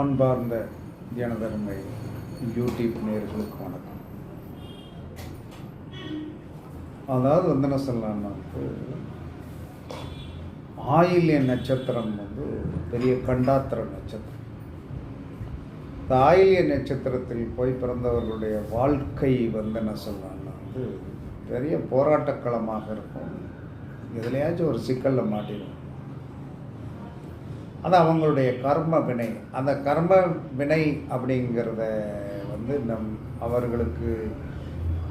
அன்பார்ந்த ஜனதர்மை யூடியூப் நேர்களுக்கு வணக்கம். அதாவது வந்து என்ன சொல்லலாம்னா வந்து ஆயில்ய நட்சத்திரம் வந்து பெரிய கண்டாத்திர நட்சத்திரம். இந்த ஆயில்ய நட்சத்திரத்தில் போய் பிறந்தவர்களுடைய வாழ்க்கை வந்து என்ன சொல்லலாம்னா வந்து பெரிய போராட்டக்களமாக இருக்கும். எதுலையாச்சும் ஒரு சிக்கலில் மாட்டிடும் அது அவங்களுடைய கர்ம வினை. அந்த கர்ம வினை அப்படிங்கிறத வந்து நம் அவர்களுக்கு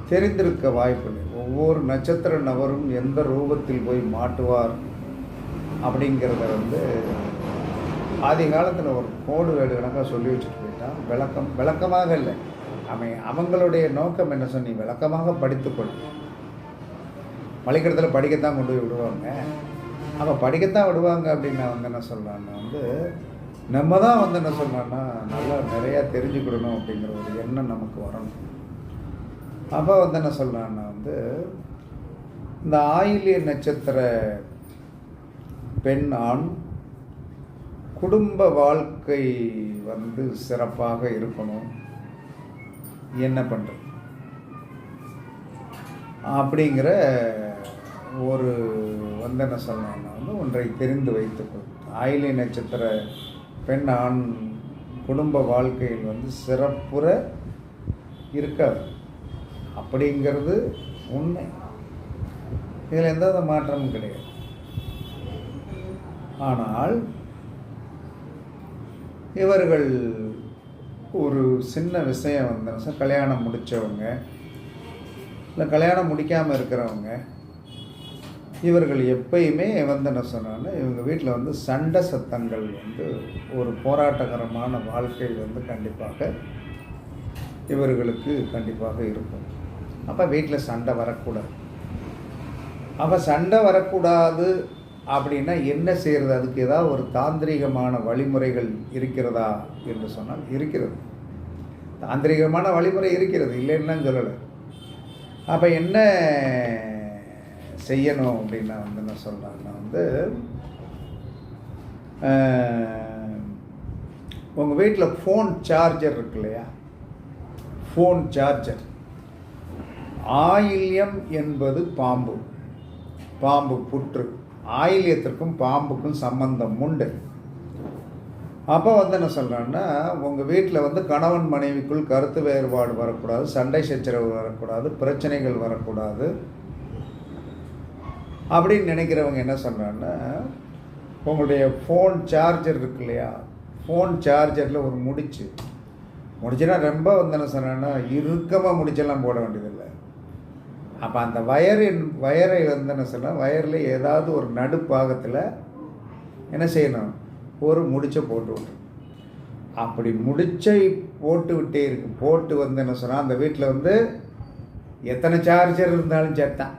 தெரிந்திருக்க வாய்ப்பில்லை ஒவ்வொரு நட்சத்திர நபரும் எந்த ரூபத்தில் போய் மாட்டுவார் அப்படிங்கிறத வந்து ஆதி காலத்தில் ஒரு கோடு வேடு கணக்காக சொல்லி வச்சுட்டு போயிட்டான். விளக்கம் விளக்கமாக இல்லை. அவன் அவங்களுடைய நோக்கம் என்ன சொன்னி? விளக்கமாக படித்துக்கொள். பள்ளிக்கூடத்தில் படிக்கத்தான் கொண்டு போய் விடுவாங்க. அப்போ படிக்கத்தான் விடுவாங்க அப்படின்னு நான் வந்து என்ன சொல்கிறான்னா வந்து நம்ம தான் வந்து என்ன சொல்கிறோன்னா நல்லா நிறையா தெரிஞ்சுக்கிடணும் அப்படிங்கிற ஒரு எண்ணம் நமக்கு வரணும். அப்போ வந்து என்ன சொல்கிறேன்னா வந்து இந்த ஆயிலிய நட்சத்திர பெண் ஆண் குடும்ப வாழ்க்கை வந்து சிறப்பாக இருக்கணும். என்ன பண்ணுறது அப்படிங்கிற ஒரு வந்து என்ன சொல்லணும்னா வந்து ஒன்றை தெரிந்து வைத்துக்கொள் ஆயிலை நட்சத்திர பெண் ஆண் குடும்ப வாழ்க்கையில் வந்து சிறப்புற இருக்காது. அப்படிங்கிறது உண்மை. இதில் எந்த மாற்றமும் கிடையாது. ஆனால் இவர்கள் ஒரு சின்ன விஷயம் வந்து கல்யாணம் முடித்தவங்க இல்லை கல்யாணம் முடிக்காமல் இருக்கிறவங்க இவர்கள் எப்பயுமே வந்து என்ன சொன்னாங்கன்னா இவங்க வீட்டில் வந்து சண்டை சத்தங்கள் வந்து ஒரு போராட்டகரமான வாழ்க்கை வந்து கண்டிப்பாக இவர்களுக்கு கண்டிப்பாக இருக்கும். அப்போ வீட்டில் சண்டை வரக்கூடாது. அப்போ சண்டை வரக்கூடாது அப்படின்னா என்ன செய்கிறது அதுக்கு ஏதாவது ஒரு தாந்திரிகமான வழிமுறைகள் இருக்கிறதா என்று சொன்னால் இருக்கிறது. தாந்திரிகமான வழிமுறை இருக்கிறது இல்லைன்னு சொல்லலை. அப்போ என்ன செய்யணும் அப்படின்னா வந்து என்ன சொல்கிறாங்கன்னா வந்து உங்கள் வீட்டில் ஃபோன் சார்ஜர் இருக்கு இல்லையா? ஃபோன் சார்ஜர் ஆயில்யம் என்பது பாம்பு. பாம்பு புற்று. ஆயில்யத்திற்கும் பாம்புக்கும் சம்பந்தம் உண்டு. அப்போ வந்து என்ன சொல்கிறேன்னா உங்கள் வீட்டில் வந்து கணவன் மனைவிக்குள் கருத்து வேறுபாடு வரக்கூடாது சண்டை சச்சரவு வரக்கூடாது பிரச்சனைகள் வரக்கூடாது. அப்படின்னு நினைக்கிறவங்க என்ன சொல்கிறாங்கன்னா உங்களுடைய ஃபோன் சார்ஜர் இருக்கு இல்லையா? ஃபோன் சார்ஜரில் ஒரு முடிச்சு. முடிச்சுன்னா ரொம்ப வந்து என்ன சொன்னேன்னா இறுக்கமாக முடிச்செல்லாம் போட வேண்டியதில்லை. அப்போ அந்த வயரின் வயரை வந்து என்ன சொன்னால் வயரில் ஏதாவது ஒரு நடுப்பாகத்தில் என்ன செய்யணும்? ஒரு முடிச்சை போட்டு விட்டு அப்படி முடிச்சை போட்டு விட்டே இருக்கு. போட்டு வந்து என்ன சொன்னால் அந்த வீட்டில் வந்து எத்தனை சார்ஜர் இருந்தாலும் சேர்த்தான்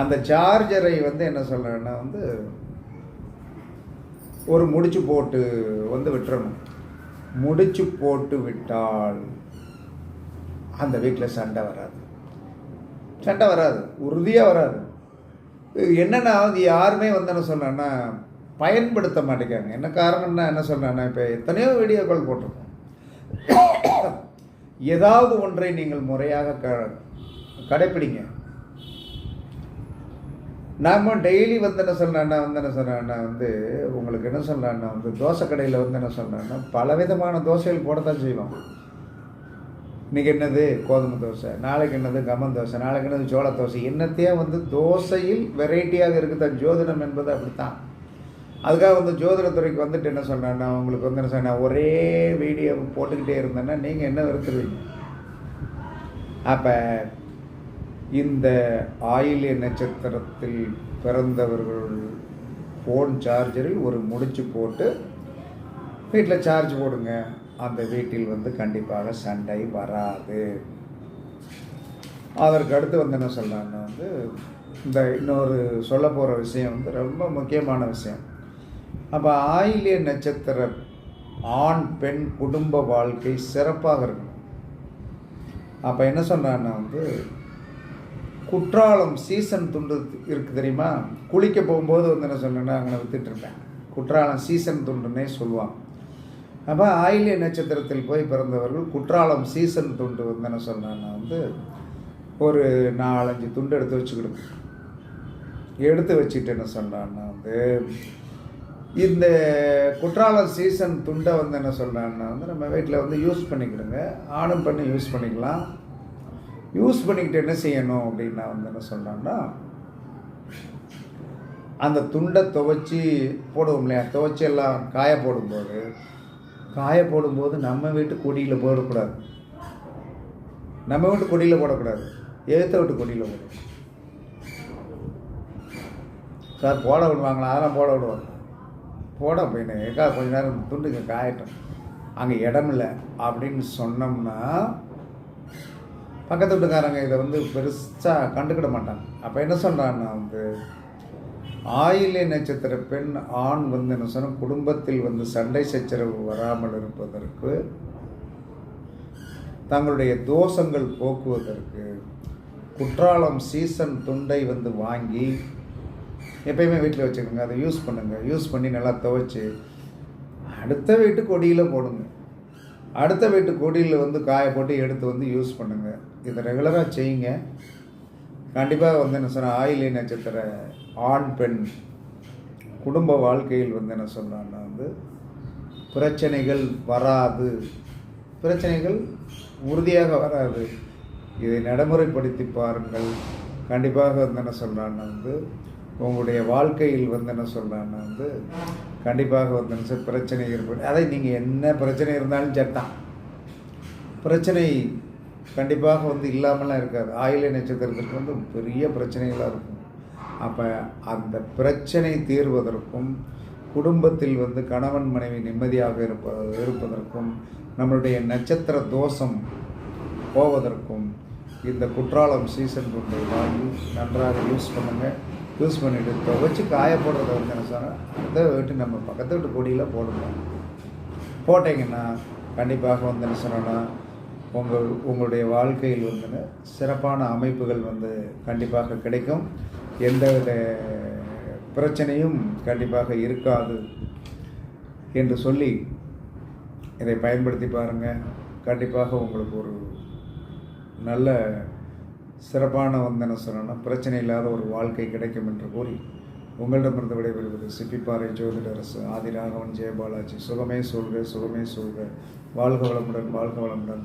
அந்த சார்ஜரை வந்து என்ன சொல்கிறேன்னா வந்து ஒரு முடிச்சு போட்டு வந்து விட்டுறணும். முடிச்சு போட்டு விட்டால் அந்த வீட்டில் சண்டை வராது. சண்டை வராது உறுதியாக வராது. என்னென்னா வந்து யாருமே வந்து என்ன சொன்னேன்னா பயன்படுத்த மாட்டேங்காங்க என்ன காரணம்னா என்ன சொல்கிறேன்னா இப்போ எத்தனையோ வீடியோ கால் போட்டிருக்கோம். ஏதாவது ஒன்றை நீங்கள் முறையாக க கடைப்பிடிங்க. நாம் டெய்லி வந்து என்ன சொல்கிறேன்னா வந்து என்ன சொல்கிறேன்னா வந்து உங்களுக்கு என்ன சொல்கிறேன்னா வந்து தோசை கடையில் வந்து என்ன சொல்கிறேன்னா பலவிதமான தோசைகள் போடத்தான் செய்வோம் இன்றைக்கி என்னது? கோதுமை தோசை நாளைக்கு என்னது? கமன் தோசை நாளைக்கு என்னது? சோள தோசை என்னத்தையே வந்து தோசையில் வெரைட்டியாக இருக்குதான். ஜோதிடம் என்பது அப்படித்தான். அதுக்காக வந்து ஜோதிடத்துறைக்கு வந்துட்டு என்ன சொல்கிறேன்னா உங்களுக்கு வந்து என்ன சொன்னேன் ஒரே வீடியோ போட்டுக்கிட்டே இருந்தேன்னா நீங்கள் என்ன வெறுத்துருவீங்க? அப்போ இந்த ஆயிலிய நட்சத்திரத்தில் பிறந்தவர்கள் ஃபோன் சார்ஜரில் ஒரு முடிச்சு போட்டு வீட்டில் சார்ஜ் போடுங்க. அந்த வீட்டில் வந்து கண்டிப்பாக சண்டை வராது. அதற்கு அடுத்து வந்து என்ன சொல்கிறாங்க வந்து இந்த இன்னொரு சொல்ல போகிற விஷயம் வந்து ரொம்ப முக்கியமான விஷயம். அப்போ ஆயிலிய நட்சத்திர ஆண் பெண் குடும்ப வாழ்க்கை சிறப்பாக இருக்கணும் அப்போ என்ன சொன்னான்னா வந்து குற்றாலம் சீசன் துண்டு இருக்குது தெரியுமா? குளிக்க போகும்போது வந்து என்ன சொன்னேன்னா அங்கே வித்துட்ருப்பேன் குற்றாலம் சீசன் துண்டுன்னே சொல்லுவாங்க. அப்போ ஆயிலிய நட்சத்திரத்தில் போய் பிறந்தவர்கள் குற்றாலம் சீசன் துண்டு வந்து என்ன சொன்னான்னா வந்து ஒரு நாலஞ்சு துண்டு எடுத்து வச்சுக்கிடுங்க. எடுத்து வச்சுட்டு என்ன சொன்னான்னா வந்து இந்த குற்றாலம் சீசன் துண்டை வந்து என்ன சொல்கிறான்னா வந்து நம்ம வீட்டில் வந்து யூஸ் பண்ணிக்கிடுங்க. ஆணும் பண்ணி யூஸ் பண்ணிக்கலாம். யூஸ் பண்ணிக்கிட்டு என்ன செய்யணும் அப்படின்னா வந்து என்ன சொல்கிறாங்கன்னா அந்த துண்டை துவைச்சி போடுவோம் இல்லையா? துவைச்சி எல்லாம் காய போடும்போது காய போடும்போது நம்ம வீட்டு கொடியில் போடக்கூடாது. நம்ம வீட்டு கொடியில் போடக்கூடாது. எழுத்த வீட்டு கொடியில் போடணும் சார் போட விடுவாங்களா? அதெல்லாம் போட விடுவாங்க. போட போயின்னு ஏக்கா கொஞ்ச நேரம் துண்டுங்க காயட்டும். அங்கே இடம் இல்லை அப்படின்னு சொன்னோம்னா பக்கத்து வீட்டுக்காரங்க இதை வந்து பெருசாக கண்டுக்கிட மாட்டாங்க. அப்போ என்ன சொல்கிறான்னா வந்து ஆயிலை நட்சத்திர பெண் ஆண் வந்து என்ன சொன்னால் குடும்பத்தில் வந்து சண்டை சச்சரவு வராமல் இருப்பதற்கு தங்களுடைய தோஷங்கள் போக்குவதற்கு குற்றாலம் சீசன் துண்டை வந்து வாங்கி எப்பயுமே வீட்டில் வச்சுக்கோங்க அதை யூஸ் பண்ணுங்கள் யூஸ் பண்ணி நல்லா துவைச்சி அடுத்த வீட்டு கொடியில் போடுங்க. அடுத்த வீட்டு கொடியில் வந்து காய போட்டு எடுத்து வந்து யூஸ் பண்ணுங்கள் இதை ரெகுலராக செய்யுங்க. கண்டிப்பாக வந்து என்ன சொன்னால் ஆயிலை நட்சத்திர ஆண் பெண் குடும்ப வாழ்க்கையில் வந்து என்ன சொல்கிறான்னா வந்து பிரச்சனைகள் வராது. பிரச்சனைகள் உறுதியாக வராது. இதை நடைமுறைப்படுத்தி பாருங்கள். கண்டிப்பாக வந்து என்ன சொல்கிறான்னா வந்து உங்களுடைய வாழ்க்கையில் வந்து என்ன சொல்கிறான்னா வந்து கண்டிப்பாக வந்து என்ன பிரச்சனை ஏற்படும். அதை நீங்கள் என்ன பிரச்சனை இருந்தாலும் சட்டம் பிரச்சனை கண்டிப்பாக வந்து இல்லாமலாம் இருக்காது. ஆயில நட்சத்திரத்திற்கு வந்து பெரிய பிரச்சனைகளாக இருக்கும். அப்போ அந்த பிரச்சனை தீர்வதற்கும் குடும்பத்தில் வந்து கணவன் மனைவி நிம்மதியாக இருப்ப இருப்பதற்கும் நம்மளுடைய நட்சத்திர தோஷம் போவதற்கும் இந்த குற்றாலம் சீசன் கொண்டு வாங்கி நன்றாக யூஸ் பண்ணுங்கள் யூஸ் பண்ணிவிட்டு துவைச்சி காய போடுறத வந்து என்ன சொன்னால் அதை வீட்டு நம்ம பக்கத்து வீட்டு கொடியில் போடணும் போட்டிங்கன்னா கண்டிப்பாக வந்து என்ன சொன்னோன்னா உங்கள் உங்களுடைய வாழ்க்கையில் வந்து சிறப்பான அமைப்புகள் வந்து கண்டிப்பாக கிடைக்கும். எந்தவித பிரச்சனையும் கண்டிப்பாக இருக்காது என்று சொல்லி இதை பயன்படுத்தி பாருங்கள் கண்டிப்பாக உங்களுக்கு ஒரு நல்ல சிறப்பான வந்து என்ன பிரச்சனை இல்லாத ஒரு வாழ்க்கை கிடைக்கும் என்று கூறி உங்களிடமிருந்து விடைபெறுவது சிப்பிப்பாறை ஜோதிடரசு ஆதிராகவன் ஜெயபாலாஜி. சுகமே சொல்க சுகமே சொல்க. வாழ்க வளமுடன் வாழ்க வளமுடன்.